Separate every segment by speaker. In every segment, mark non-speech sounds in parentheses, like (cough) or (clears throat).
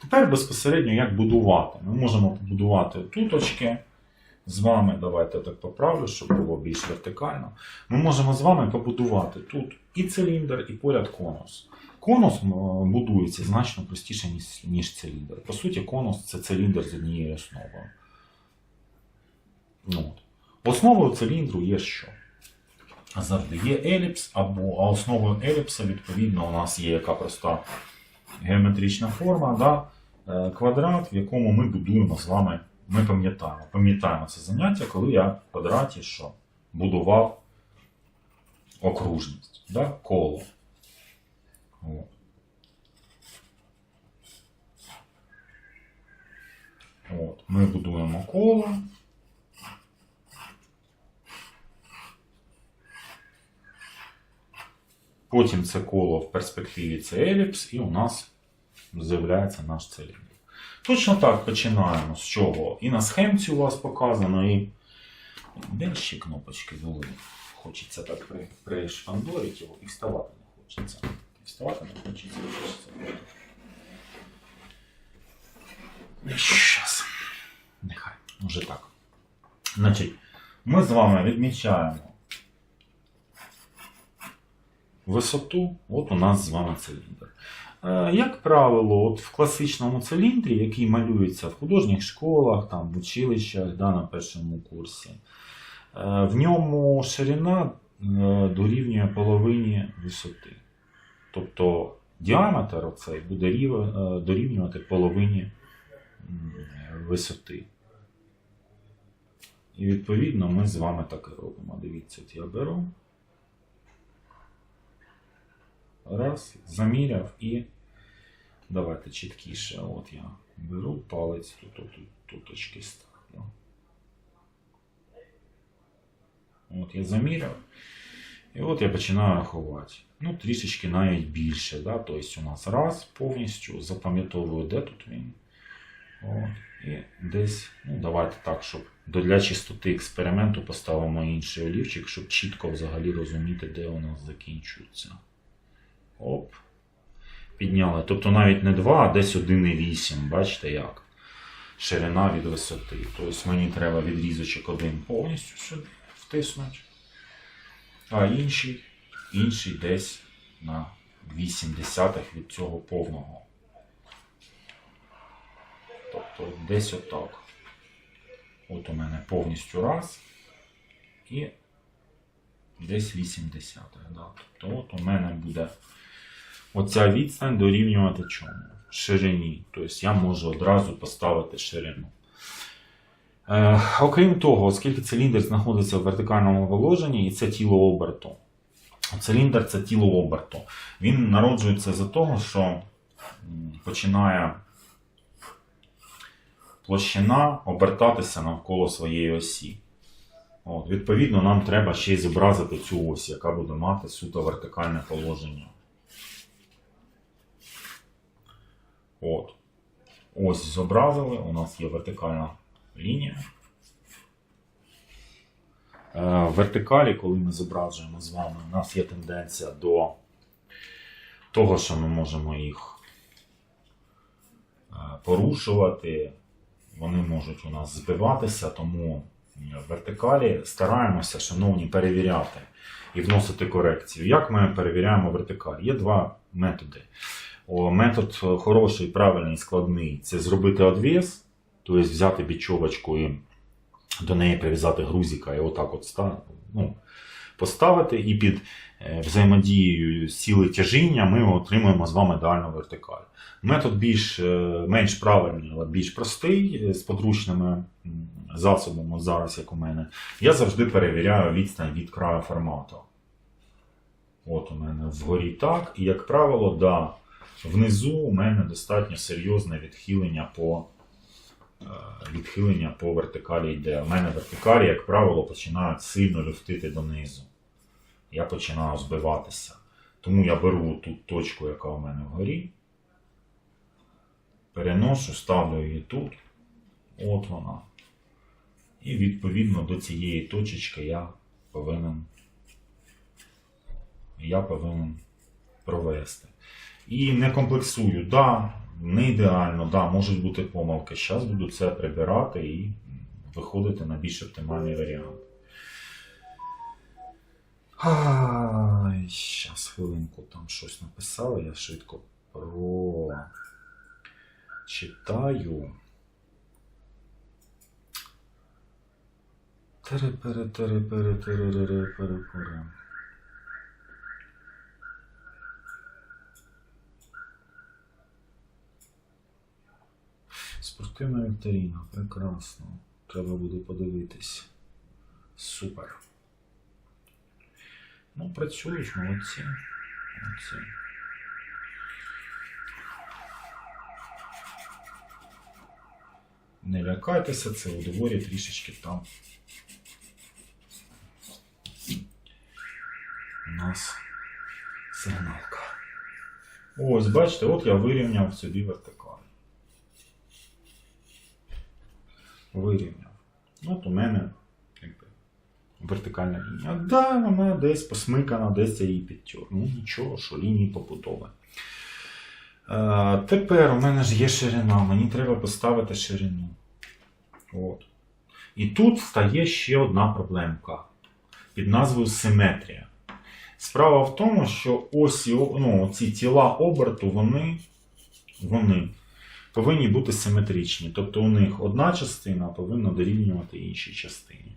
Speaker 1: Тепер безпосередньо як будувати. Ми можемо побудувати туточки з вами. Давайте так поправлю, щоб було більш вертикально. Ми можемо з вами побудувати тут і циліндр, і поряд конус. Конус будується значно простіше, ніж, ніж циліндр. По суті, конус це циліндр з однією основою. Ну, от. Основою циліндру є що? Завжди є еліпс, або, а основою еліпса, відповідно, у нас є яка проста геометрична форма, да? е, квадрат, в якому ми будуємо з вами. Ми пам'ятаємо. Пам'ятаємо це заняття, коли я в квадраті що? будував окружність, да? коло. От. От. Ми будуємо коло. Потім це коло в перспективі це еліпс, і у нас з'являється наш циліндр. Точно так починаємо з чого? І на схемці у вас показано, і де кнопочки були. Хочеться так при, пришпандорити його і вставати не хочеться. І вставати не хочеться. Щас. Нехай, може так. Значить, ми з вами відмічаємо висоту, от у нас з вами циліндр. Е, Як правило, от в класичному циліндрі, який малюється в художніх школах, там, в училищах да, на першому курсі, е, в ньому ширина е, дорівнює половині висоти. Тобто діаметр оцей буде дорівнювати половині висоти. І відповідно ми з вами так і робимо. Дивіться, от я беру. Раз, заміряв і давайте чіткіше. От я беру палець, тут, тут, тут туточки ставлю. От я заміряв. І от я починаю рахувати. Ну, трішечки навіть більше. Да? Тобто у нас раз повністю запам'ятовую, де тут він. От. І десь, ну давайте так, щоб для чистоти експерименту поставимо інший олівчик, щоб чітко взагалі розуміти, де у нас закінчується. Оп. Підняли. Тобто навіть не 2, а десь 1,8. Бачите як? Ширина від висоти. Тобто мені треба відрізочок один повністю сюди втиснути. А інший, інший десь на 8 десятих від цього повного. Тобто десь отак. От у мене повністю раз. І десь 8 десятих. Да. Тобто от у мене буде оця відстань дорівнювати чому? Ширині. Тобто я можу одразу поставити ширину. Е, окрім того, оскільки циліндр знаходиться в вертикальному положенні, і це тіло оберту. Циліндр це тіло оберту. Він народжується за того, що починає площина обертатися навколо своєї осі. От, відповідно, нам треба ще й зобразити цю ось, яка буде мати суто вертикальне положення. От. Ось зобразили, у нас є вертикальна лінія. Е, В вертикалі, коли ми зображуємо з вами, у нас є тенденція до того, що ми можемо їх е, порушувати, вони можуть у нас збиватися, тому в вертикалі стараємося, шановні, перевіряти і вносити корекцію. Як ми перевіряємо вертикаль? Є два методи. Метод хороший, правильний, складний це зробити одвіс, тобто взяти бічовочку і до неї прив'язати грузика і отак от ну, поставити, і під е, взаємодією сили тяжіння ми отримуємо з вами ідеальну вертикаль. Метод більш, е, менш правильний, але більш простий, е, з подручними засобами, зараз як у мене. Я завжди перевіряю відстань від краю формату. От у мене вгорі так, і як правило, да, внизу у мене достатньо серйозне відхилення по, е, відхилення по вертикалі йде. У мене вертикалі, як правило, починають сильно люфтити донизу. Я починаю збиватися. Тому я беру ту точку, яка у мене вгорі, переношу, ставлю її тут. От вона. І відповідно до цієї точечки я повинен, я повинен провести. І не комплексую. Да, Не ідеально, да, можуть бути помилки. Зараз буду це прибирати і виходити на більш оптимальний варіант. Ай, зараз хвилинку там щось написали, я швидко прочитаю. Тере-пере, Спортивна вікторіна, прекрасно. Треба буде подивитись. Супер. Ну, працюєш, молодці. Молодці. Не лякайтеся, це у дворі трішечки там. У нас сигналка. Ось, бачите, от я вирівняв собі вертикаль. Вирівняв. Ну, От у мене якби, вертикальна лінія. Да, вона десь посмикана, десь я її підтер. Ну нічого, що лінії побудови. Е, тепер у мене ж є ширина, мені треба поставити ширину. От. І тут стає ще одна проблемка під назвою симетрія. Справа в тому, що осі, ну, ці тіла оберту, вони, вони повинні бути симетричні. Тобто у них одна частина повинна дорівнювати іншій частині.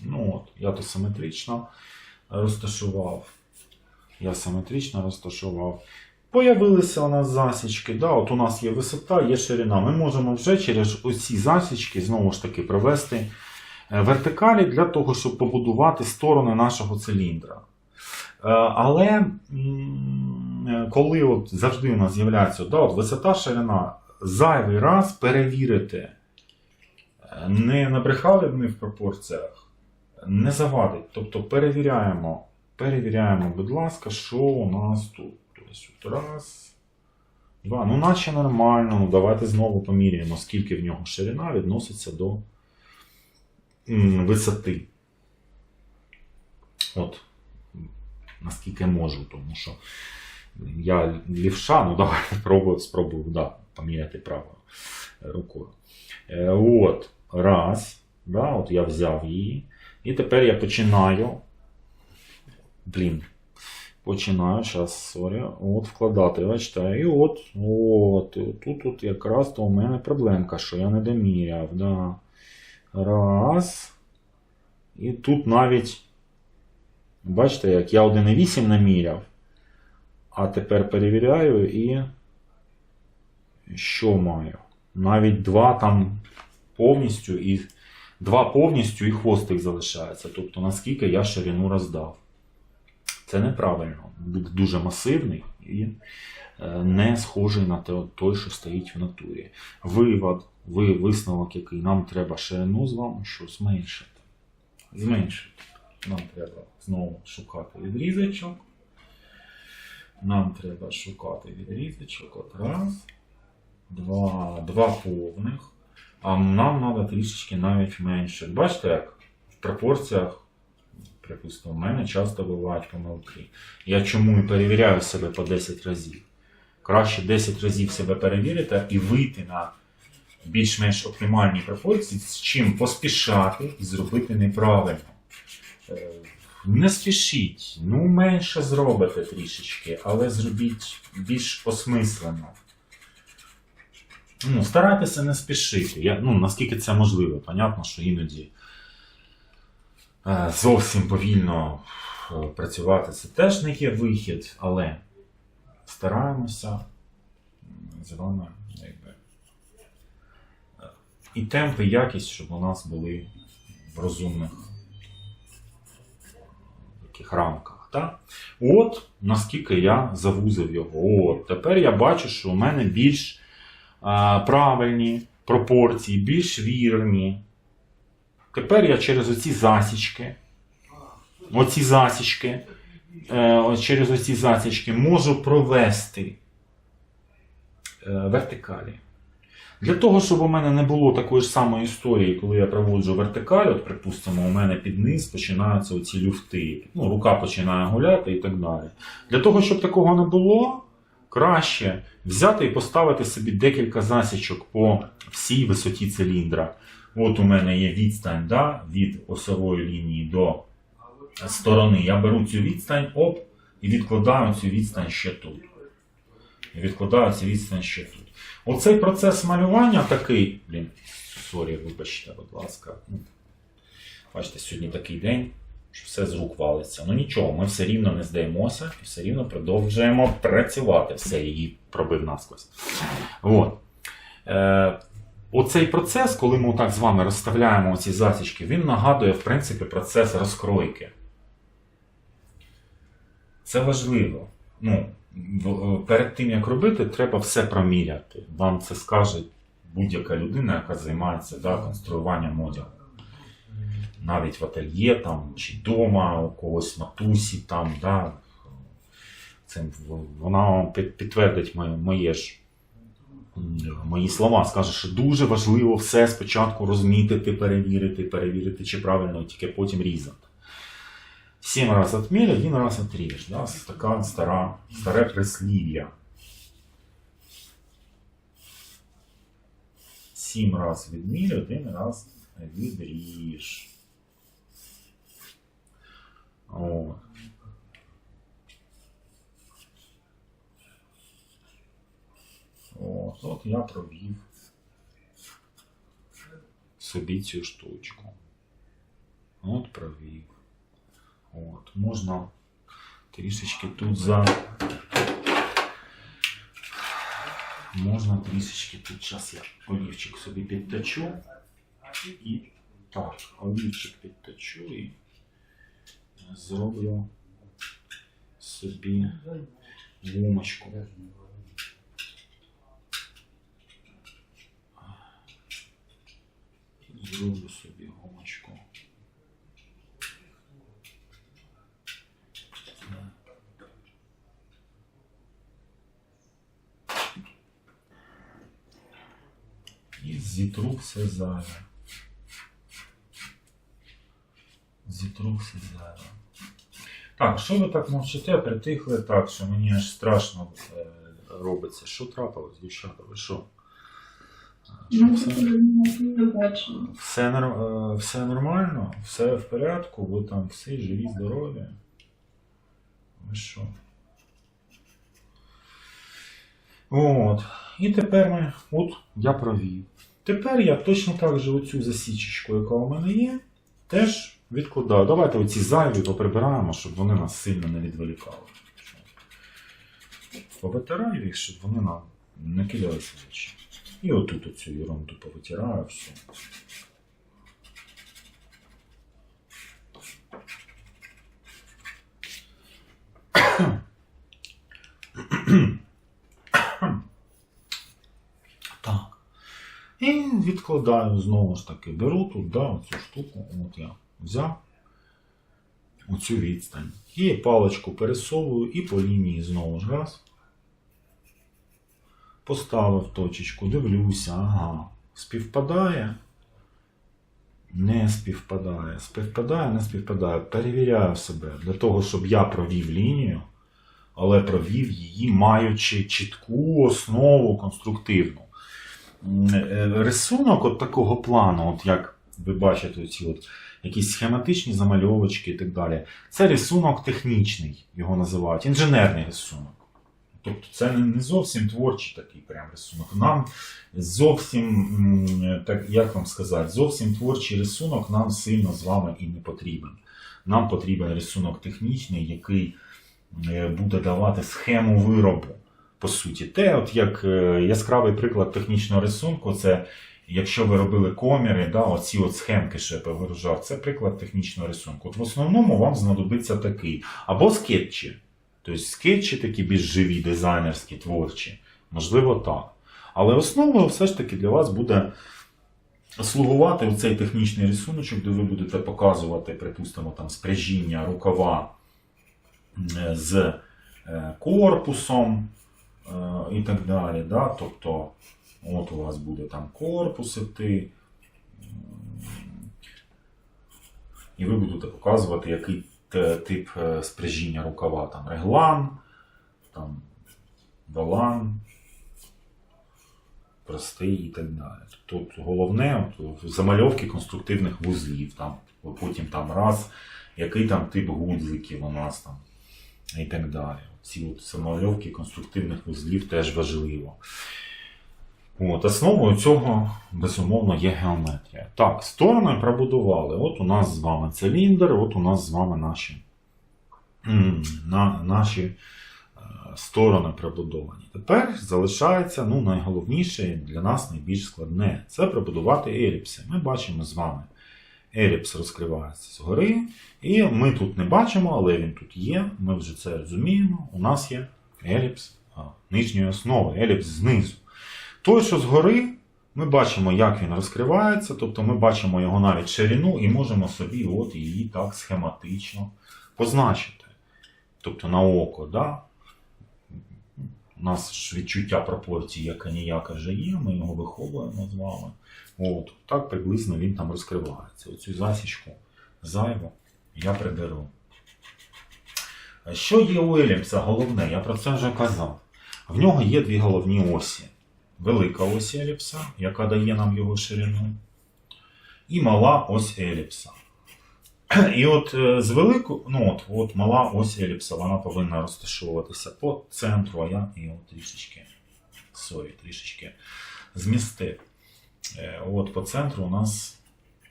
Speaker 1: Ну от, я то симетрично розташував. Я симетрично розташував. Появилися у нас засічки. Да, от у нас є висота, є ширина. Ми можемо вже через оці засічки знову ж таки провести е, вертикалі для того, щоб побудувати сторони нашого циліндра. Е, Але коли от завжди у нас з'являється да, от висота, ширина, зайвий раз перевірити, е, не набрехали ми в пропорціях, не завадить. Тобто перевіряємо, перевіряємо, будь ласка, що у нас тут. Тобто, раз, два. Ну, наче нормально. Ну, давайте знову поміряємо, скільки в нього ширина відноситься до висоти. От, наскільки можу, тому що я лівша, ну давайте спробую, (laughs) спробую да, поміряти правою рукою. Е, От, раз. Да, от я взяв її. І тепер я починаю. Блін. Починаю зараз, сорі, от вкладати. Бачите, і от, от, тут, тут якраз то у мене проблемка, що я не доміряв. Да. Раз. І тут навіть, бачите, як я 1,8 наміряв. А тепер перевіряю і що маю? Навіть два там повністю і два повністю і хвостик залишається. Тобто наскільки я ширину роздав. Це неправильно. Буде дуже масивний і е, не схожий на той, що стоїть в натурі. Вивод, ви, висновок, який нам треба ширину з вами, що зменшити. Зменшити. Нам треба знову шукати відрізочок. Нам треба шукати відрізочок. От раз, два, два повних. А нам треба трішечки навіть менше. Бачите, як в пропорціях, припустимо, в мене часто бувають помилки. Я чому і перевіряю себе по 10 разів. Краще 10 разів себе перевірити і вийти на більш-менш оптимальні пропорції, з чим поспішати і зробити неправильно. Не спішіть, ну менше зробите трішечки, але зробіть більш осмислено. Ну, старайтеся не спішити. Я, ну, наскільки це можливо. Понятно, що іноді е, зовсім повільно е, працювати це теж не є вихід, але стараємося з вами якби, е, і темп, і якість, щоб у нас були в розумних таких рамках. Так? От наскільки я завузив його. От, тепер я бачу, що у мене більш а, правильні пропорції, більш вірні. Тепер я через оці засічки, оці засічки, е, через оці засічки можу провести е, вертикалі. Для того, щоб у мене не було такої ж самої історії, коли я проводжу вертикаль, от, припустимо, у мене під низ починаються оці люфти, ну, рука починає гуляти і так далі. Для того, щоб такого не було, краще взяти і поставити собі декілька засічок по всій висоті циліндра. От у мене є відстань да, від осової лінії до сторони. Я беру цю відстань, оп, і відкладаю цю відстань ще тут. І відкладаю цю відстань ще тут. Оцей процес малювання такий. Блін, сорі, вибачте, будь ласка. Бачите, сьогодні такий день, що все з рук валиться. Ну нічого, ми все рівно не здаємося і все рівно продовжуємо працювати. Все, її пробив насквозь. От. Е, оцей процес, коли ми так з вами розставляємо ці засічки, він нагадує, в принципі, процес розкройки. Це важливо. Ну, перед тим, як робити, треба все проміряти. Вам це скаже будь-яка людина, яка займається да, конструюванням одягу. Навіть в ательє там, чи вдома, у когось матусі там, да, це, вона вам підтвердить моє, моє ж мої слова, скаже, що дуже важливо все спочатку розмітити, перевірити, перевірити, чи правильно, тільки потім різати. Сім раз отмерь, один раз отріж. Да? Така стара, старе прислів'я. Сім раз відмір, один раз відріж. От. От, от я провів собі цю штучку. От провів. От, можна трішечки тут за. Можна трішечки тут час я олівчик собі підточу. І так, олівчик підточу і зроблю собі гумочку. Зроблю собі гумочку. І зітру все зайве. Зітру все. Так, що ви так мовчите, притихли так, що мені аж страшно е, робиться. Що трапилось, дівчата? Ви що? Що
Speaker 2: Ну,
Speaker 1: все? Все, все нормально, все в порядку, ви там всі живі, здорові. Ви що? От. І тепер ми, от я провів. Тепер я точно так же оцю засічечку, яка у мене є, теж відкладаю. Давайте оці зайві поприбираємо, щоб вони нас сильно не відволікали. Повитираю їх, щоб вони нам не кидалися очі. І отут оцю ерунду повитираю все. Так. І відкладаю знову ж таки. Беру тут, да, оцю штуку, от я взяв оцю відстань. І паличку пересовую і по лінії знову ж раз. Поставив точечку, дивлюся, ага. Співпадає. Не співпадає. Співпадає, не співпадає. Перевіряю себе для того, щоб я провів лінію, але провів її, маючи чітку основу конструктивну. Е, Рисунок от такого плану, от як ви бачите, ці от якісь схематичні замальовочки і так далі. Це рисунок технічний, його називають, інженерний рисунок. Тобто це не не зовсім творчий такий прям рисунок. Нам зовсім, так як вам сказати, зовсім творчий рисунок нам сильно з вами і не потрібен. Нам потрібен рисунок технічний, який е, буде давати схему виробу. По суті, те, от як е, яскравий приклад технічного рисунку, це якщо ви робили коміри, да, оці от схемки, я повигружав, це приклад технічного рисунку. От в основному вам знадобиться такий. Або скетчі. Тобто скетчі такі більш живі, дизайнерські, творчі. Можливо, так. Але основою все ж таки для вас буде слугувати оцей технічний рисуночок, де ви будете показувати, припустимо, там спряжіння рукава е, з е, корпусом і так далі. Да? Тобто От у вас буде там корпус іти. І ви будете показувати, який тип е, спряжіння рукава. Там реглан, там волан, простий і так далі. Тут головне от, замальовки конструктивних вузлів. Там, потім там раз, який там тип гудзиків у нас там і так далі. Ці от замальовки конструктивних вузлів теж важливо. От, основою цього, безумовно, є геометрія. Так, сторони пробудували. От у нас з вами циліндр, от у нас з вами наші, на, наші е, сторони пробудовані. Тепер залишається ну, найголовніше для нас найбільш складне це пробудувати еліпси. Ми бачимо з вами. Еліпс розкривається згори, і ми тут не бачимо, але він тут є. Ми вже це розуміємо. У нас є еліпс нижньої основи, еліпс знизу. Той, що згори, ми бачимо, як він розкривається, тобто ми бачимо його навіть ширину і можемо собі от її так схематично позначити. Тобто на око, да? У нас ж відчуття пропорцій, яка ніяка вже є, ми його виховуємо з вами. От, так приблизно він там розкривається. Оцю засічку зайву я приберу. Що є у еліпса головне? Я про це вже казав. В нього є дві головні осі. Велика ось еліпса, яка дає нам його ширину, і мала ось еліпса. І от е, з велику, ну от, от мала ось еліпса, вона повинна розташовуватися по центру, а я її трішечки, сорі, трішечки змістив. Е, От по центру у нас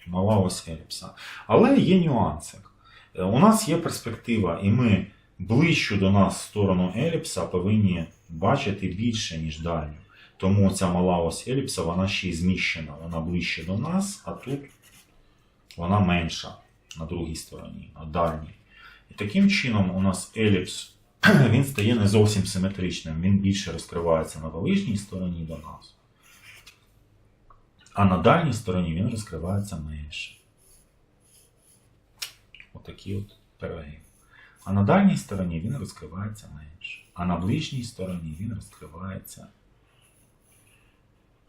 Speaker 1: мала ось еліпса. Але є нюансик. Е, У нас є перспектива, і ми ближчу до нас сторону еліпса повинні бачити більше, ніж дальню. Тому ця мала ось еліпса, вона ще й зміщена. Вона ближче до нас, а тут вона менша на другій стороні, на дальній. І таким чином у нас еліпс (clears throat) він стає не зовсім симетричним, він більше розкривається на ближній стороні до нас. А на дальній стороні він розкривається менше. Отакі от пироги. А на дальній стороні він розкривається менше. А на ближній стороні він розкривається.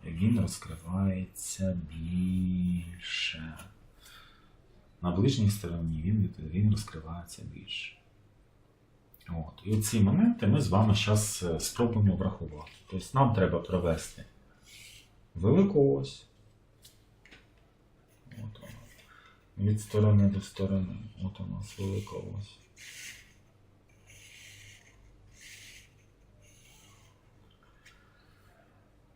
Speaker 1: Він розкривається більше. На ближній стороні він, він розкривається більше. От. І ці моменти ми з вами зараз спробуємо врахувати. Тобто нам треба провести велику ось. От вона. Від сторони до сторони. От у нас велика ось.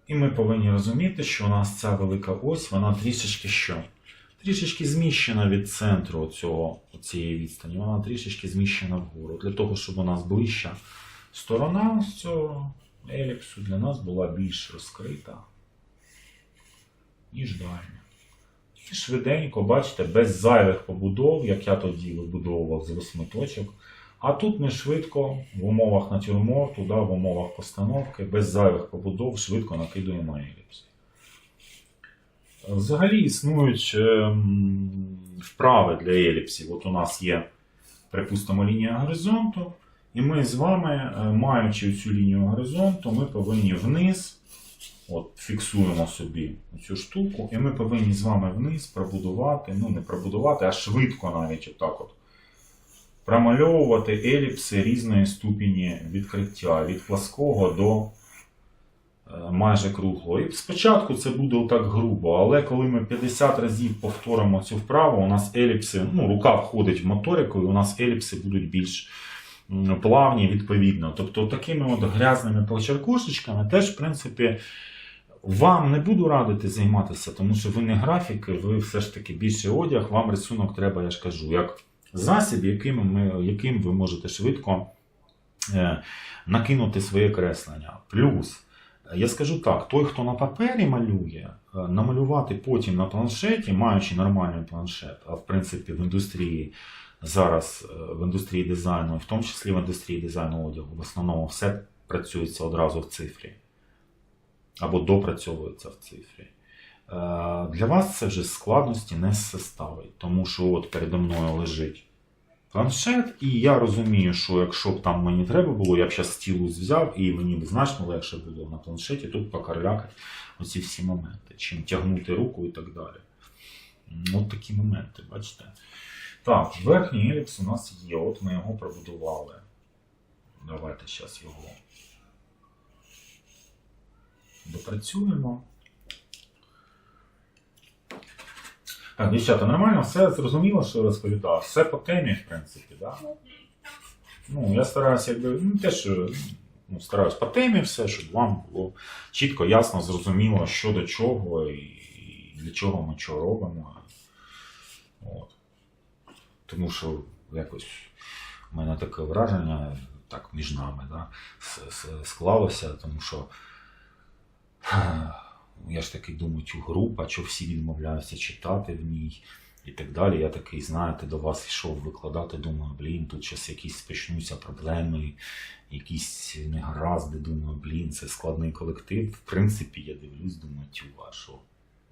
Speaker 1: І ми повинні розуміти, що у нас ця велика ось, вона трішечки що? Трішечки зміщена від центру цього, цієї відстані, вона трішечки зміщена вгору. Для того, щоб у нас ближча сторона з цього еліпсу для нас була більш розкрита, ніж дальня. І швиденько, бачите, без зайвих побудов, як я тоді вибудовував з восьми точок. А тут ми швидко в умовах натюрморту, да, в умовах постановки, без зайвих побудов, швидко накидуємо еліпс. Взагалі існують ем, вправи для еліпсів. От у нас є, припустимо, лінія горизонту, і ми з вами, е, маючи цю лінію горизонту, ми повинні вниз, от фіксуємо собі цю штуку, і ми повинні з вами вниз пробудувати, ну не пробудувати, а швидко навіть отак от промальовувати еліпси різної ступені відкриття від плаского до майже круглого. І спочатку це буде отак грубо, але коли ми 50 разів повторимо цю вправу, у нас еліпси, ну, рука входить в моторику, і у нас еліпси будуть більш плавні відповідно. Тобто такими от грязними почеркушечками теж, в принципі, вам не буду радити займатися, тому що ви не графіки, ви все ж таки більше одяг, вам рисунок треба, я ж кажу, як засіб, яким, ми, яким ви можете швидко е, накинути своє креслення. Плюс, я скажу так: той, хто на папері малює, е, намалювати потім на планшеті, маючи нормальний планшет, а в принципі в індустрії зараз, е, в індустрії дизайну, і в тому числі в індустрії дизайну одягу, в основному все працюється одразу в цифрі. Або допрацьовується в цифрі. Е, Для вас це вже складності не составить, тому що от передо мною лежить планшет, і я розумію, що якщо б там мені треба було, я б зараз стілус взяв, і мені б значно легше було на планшеті тут покарлякати оці всі моменти, чим тягнути руку і так далі. М, От такі моменти, бачите. Так, верхній еліпс у нас є, от ми його пробудували. Давайте зараз його допрацюємо. Так, дівчата, нормально, все зрозуміло, що розповідав. Все по темі, в принципі, да? Ну, я стараюся, якби, ну, теж, ну, стараюсь по темі все, щоб вам було чітко, ясно, зрозуміло, що до чого і, і для чого ми що робимо. От. Тому що якось у мене таке враження, так, між нами, да, склалося, тому що я ж таки думаю, цю групу, що всі відмовляються читати в ній і так далі. Я такий, знаєте, до вас йшов викладати, думаю, блін, тут зараз якісь почнуться проблеми, якісь негаразди. Думаю, блін, це складний колектив. В принципі, я дивлюсь, думаю, тюва, що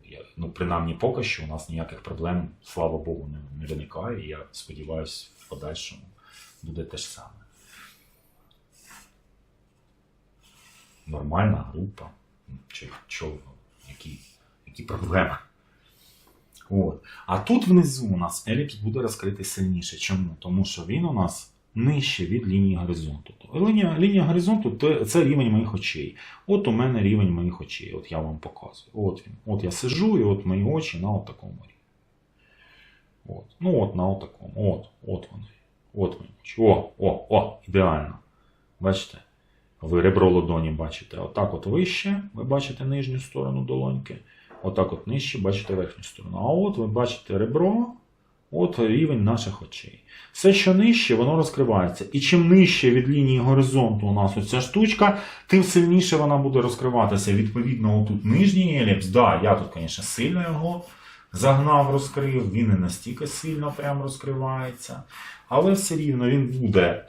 Speaker 1: я, ну, принаймні поки що у нас ніяких проблем, слава Богу, не, не виникає. Я сподіваюся, в подальшому буде те ж саме. Нормальна група. Чого? Які, які проблеми? От. А тут внизу у нас еліпс буде розкритий сильніше. Чому? Тому що він у нас нижче від лінії горизонту. Лінія, лінія горизонту це рівень моїх очей. От у мене рівень моїх очей. От я вам показую. От він. От я сижу, і от мої очі на такому рівні. От. Ну от на такому. От, от вони. От мої. О, о, о, ідеально. Бачите? Ви ребро ладоні бачите. Отак от вище, ви бачите нижню сторону долоньки. Отак от нижче бачите верхню сторону. А от ви бачите ребро, от рівень наших очей. Все, що нижче, воно розкривається. І чим нижче від лінії горизонту у нас оця штучка, тим сильніше вона буде розкриватися. Відповідно, отут нижній еліпс. Да, я тут, звісно, сильно його загнав, розкрив. Він не настільки сильно прям розкривається. Але все рівно він буде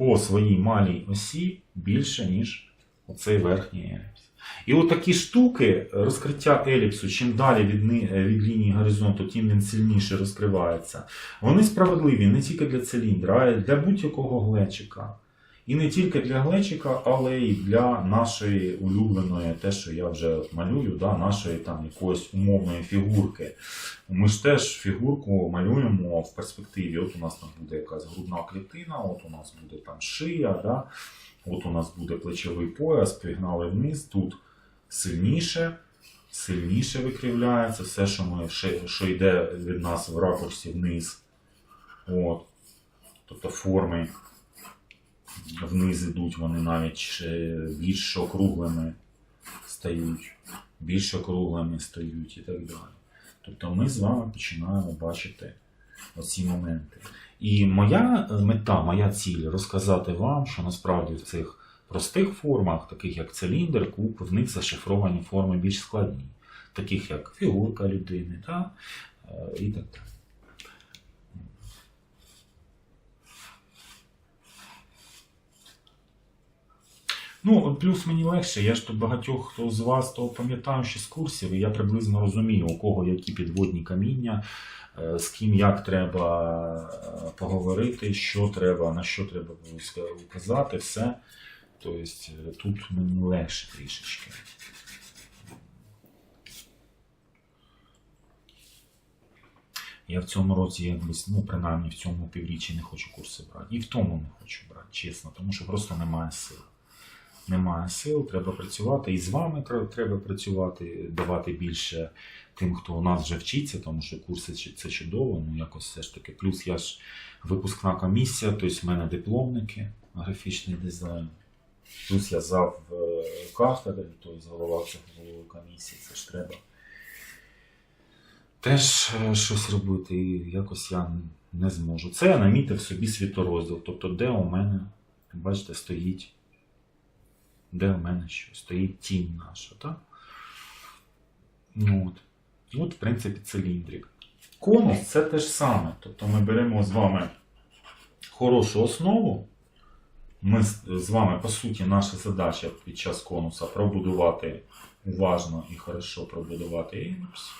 Speaker 1: по своїй малій осі більше, ніж оцей верхній еліпс. І от такі штуки, розкриття еліпсу, чим далі від, від лінії горизонту, тим він сильніше розкривається. Вони справедливі не тільки для циліндра, а й для будь-якого глечика. І не тільки для глечика, але й для нашої улюбленої, те, що я вже малюю, да, нашої там якоїсь умовної фігурки. Ми ж теж фігурку малюємо в перспективі. От у нас там буде якась грудна клітина, от у нас буде там шия, да? от у нас буде плечовий пояс, пригнали вниз, тут сильніше, сильніше викривляється все, що, ми, що йде від нас в ракурсі вниз. От. Тобто форми вниз ідуть, вони навіть більш округлими стають, більш округлими стають і так далі. Тобто ми з вами починаємо бачити оці моменти. І моя мета, моя ціль розказати вам, що насправді в цих простих формах, таких як циліндр, куб, в них зашифровані форми більш складні, таких як фігурка людини та, е, і так далі. Ну, от плюс мені легше, я ж тут багатьох хто з вас то пам'ятаю ще з курсів, і я приблизно розумію, у кого які підводні каміння, е, з ким як треба е, поговорити, що треба, на що треба указати, все. Тобто е, тут мені легше трішечки. Я в цьому році, ну, принаймні в цьому півріччі не хочу курси брати. І в тому не хочу брати, чесно, тому що просто немає сил немає сил, треба працювати. І з вами треба працювати, давати більше тим, хто у нас вже вчиться, тому що курси це чудово. Ну якось все ж таки. Плюс я ж випускна комісія, тобто в мене дипломники, графічний дизайн. Плюс я зав е, кафедри, тобто голова цього комісії, це ж треба. Теж е, щось робити, і якось я не зможу. Це я намітив собі світорозділ. Тобто, де у мене, бачите, стоїть де в мене щось? стоїть тінь наша. так? Ну, от. От, в принципі, циліндрик. Конус це те ж саме. Тобто ми беремо з вами хорошу основу. Ми з вами, по суті, наша задача під час конуса пробудувати уважно і хорошо пробудувати інус.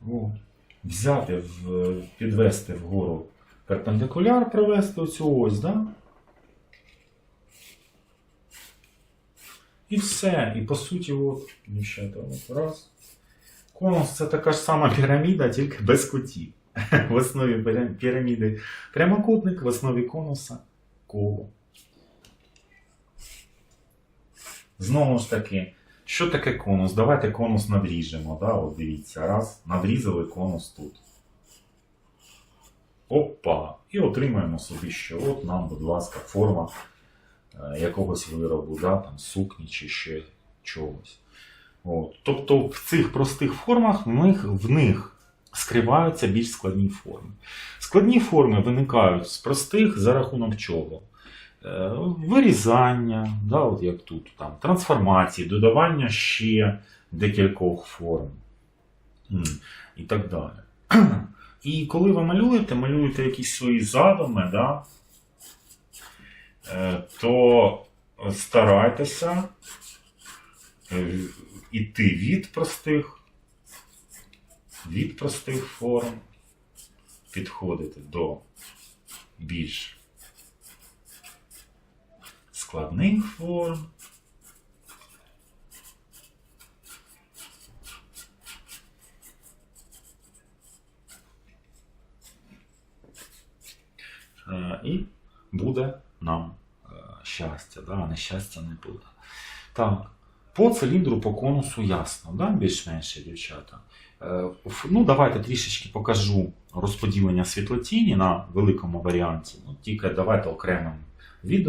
Speaker 1: Вот взяти, підвести вгору перпендикуляр, провести оцю ось, да? І все. І по суті, от, дівчата, от раз. Конус це така ж сама піраміда, тільки без кутів. (laughs) В основі піраміди прямокутник, в основі конуса коло. Знову ж таки, що таке конус? Давайте конус надріжемо. Да? От дивіться, раз, надрізали конус тут. Опа! І отримаємо собі, що от нам, будь ласка, форма е, якогось виробу, да? там, сукні чи ще чогось. От. Тобто в цих простих формах в них, в них скриваються більш складні форми. Складні форми виникають з простих за рахунок чого? Е, Вирізання, да, от як тут, там, трансформації, додавання ще декількох форм і так далі. І коли ви малюєте, малюєте якісь свої задуми, да, е, то старайтеся е, іти від простих, від простих форм, підходити до більш складних форм. Е, І буде нам е, щастя, да? а нещастя не буде. Так, по циліндру, по конусу ясно, да? більш-менше, дівчата. Е, Ну, давайте трішечки покажу розподілення світлотіні на великому варіанті. Ну, тільки давайте окремим відео.